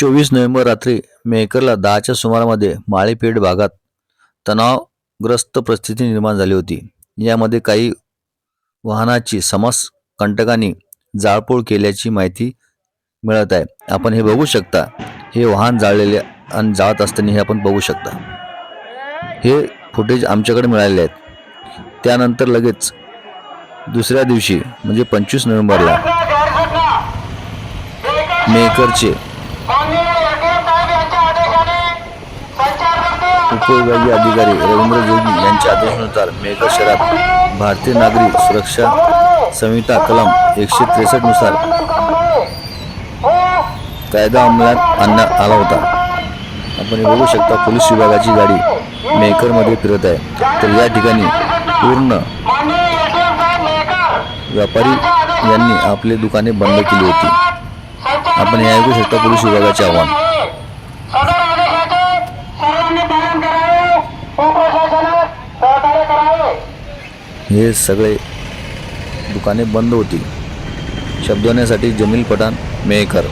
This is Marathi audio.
चोवीस नोव्हेंबर रात्री मेहकरला दहाच्या सुमारामध्ये माळीपेठ भागात तणावग्रस्त परिस्थिती निर्माण झाली होती. यामध्ये काही वाहनाची समस कंटकांनी जाळपोळ केल्याची माहिती मिळत आहे. आपण हे बघू शकता. हे वाहन जाळलेले आणि जाळत असताना हे आपण बघू शकता. हे फुटेज आमच्याकडे मिळालेले आहेत. त्यानंतर लगेच दुसऱ्या दिवशी म्हणजे पंचवीस नोव्हेंबरला मेकरचे उपविभागीय अधिकारी रवींद्र जोगी यांच्या आदेशानुसार मेकर शहरात भारतीय नागरी सुरक्षा संहिता कलम एकशे त्रेसष्टनुसार कायदा अंमलात आणण्यात आला होता. आपण बघू शकता पोलीस विभागाची गाडी मेकरमध्ये फिरत आहे. तर या ठिकाणी पूर्ण व्यापारी यांनी आपली दुकाने बंद केली होती. आपण हे ऐकू शकता पोलीस विभागाचे आव्हान. हे सगळे दुकाने बंद होती शब्दवण्यासाठी जमील पठाण मेकर